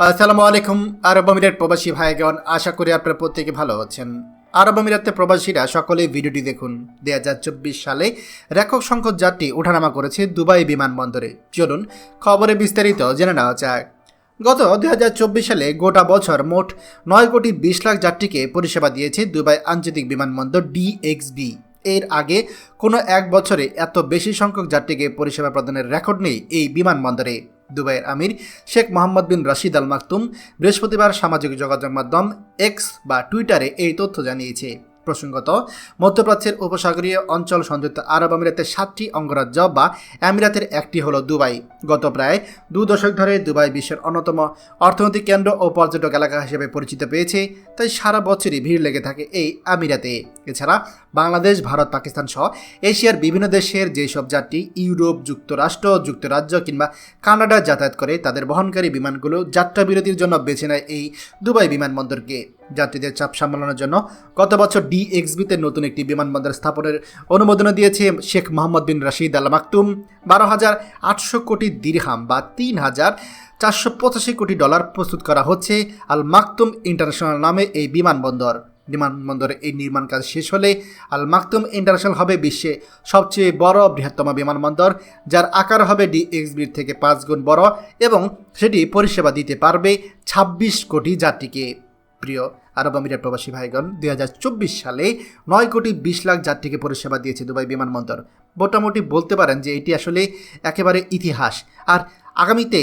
আসসালামু আলাইকুম, আরব আমিরাত প্রবাসী ভাইগণ। আশা করি আপনারা প্রত্যেকে ভালো আছেন। আরব আমিরাতে প্রবাসীরা সকলে ভিডিওটি দেখুন। দু হাজার চব্বিশ সালে রেখক সংখ্যক যাত্রী ওঠানামা করেছে দুবাই বিমানবন্দরে। চলুন খবরে বিস্তারিত জেনে নেওয়া যাক। গত দু হাজার চব্বিশ সালে গোটা বছর মোট নয় কোটি বিশ লাখ যাত্রীকে পরিষেবা দিয়েছে দুবাই আঞ্চলিক বিমানবন্দর ডিএক্সবি। এর আগে কোনো এক বছরে এত বেশি সংখ্যক যাত্রীকে পরিষেবা প্রদানের রেকর্ড নেই এই বিমানবন্দরে। দুবাইয়ের আমির শেখ মোহাম্মদ বিন রশিদ আল মাকতুম বৃহস্পতিবার সামাজিক যোগাযোগ মাধ্যম এক্স বা টুইটারে এই তথ্য জানিয়েছে। প্রসঙ্গত, মধ্যপ্রাচ্যের উপসাগরীয় অঞ্চল সংযুক্ত আরব আমিরাতের সাতটি অঙ্গরাজ্য বা আমিরাতের একটি হলো দুবাই। গত প্রায় দু দশক ধরে দুবাই বিশ্বের অন্যতম অর্থনৈতিক কেন্দ্র ও পর্যটক এলাকা হিসেবে পরিচিত পেয়েছে, তাই সারা বছরই ভিড় লেগে থাকে এই আমিরাতে। এছাড়া বাংলাদেশ, ভারত, পাকিস্তান সহ এশিয়ার বিভিন্ন দেশের যেসব যাত্রী ইউরোপ, যুক্তরাষ্ট্র, যুক্তরাজ্য কিংবা কানাডা যাতায়াত করে, তাদের বহনকারী বিমানগুলো যাত্রা বিরতির জন্য বেছে নেয় এই দুবাই বিমানবন্দরকে। যাত্রীদের চাপ সামলানোর জন্য গত বছর ডিএক্সবিতে নতুন একটি বিমানবন্দর স্থাপনের অনুমোদন দিয়েছে শেখ মোহাম্মদ বিন রাশিদ আল মাকতুম। বারো হাজার আটশো কোটি দিরহাম বা তিন হাজার চারশো পঁচাশি কোটি ডলার প্রস্তুত করা হচ্ছে আল মাকতুম ইন্টারন্যাশনাল নামে এই বিমানবন্দর। বিমানবন্দরে এই নির্মাণ কাজ শেষ হলে আল মাকতুম ইন্টারন্যাশনাল হবে বিশ্বে সবচেয়ে বড়, বৃহত্তম বিমানবন্দর, যার আকার হবে ডিএক্সবির থেকে পাঁচ গুণ বড় এবং সেটি পরিষেবা দিতে পারবে ছাব্বিশ কোটি যাত্রীকে। প্রিয় আরব আমিরাত প্রবাসী ভাইগণ, দুই হাজার চব্বিশ সালে নয় কোটি বিশ লাখ যাত্রীকে পরিষেবা দিয়েছে দুবাই বিমানবন্দর। মোটামুটি বলতে পারেন যে এটি আসলে একেবারে ইতিহাস। আর আগামীতে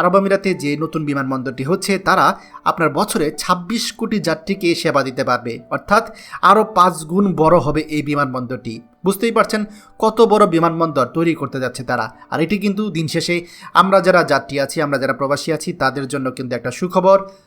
আরব আমিরাতে যে নতুন বিমানবন্দরটি হচ্ছে, তারা আপনার বছরে ২৬ কোটি যাত্রীকে সেবা দিতে পারবে। অর্থাৎ আরও পাঁচ গুণ বড় হবে এই বিমানবন্দরটি। বুঝতেই পারছেন কত বড় বিমানবন্দর তৈরি করতে যাচ্ছে তারা। আর এটি কিন্তু দিন শেষে আমরা যারা যাত্রী আছি, আমরা যারা প্রবাসী আছি, তাদের জন্য কিন্তু একটা সুখবর।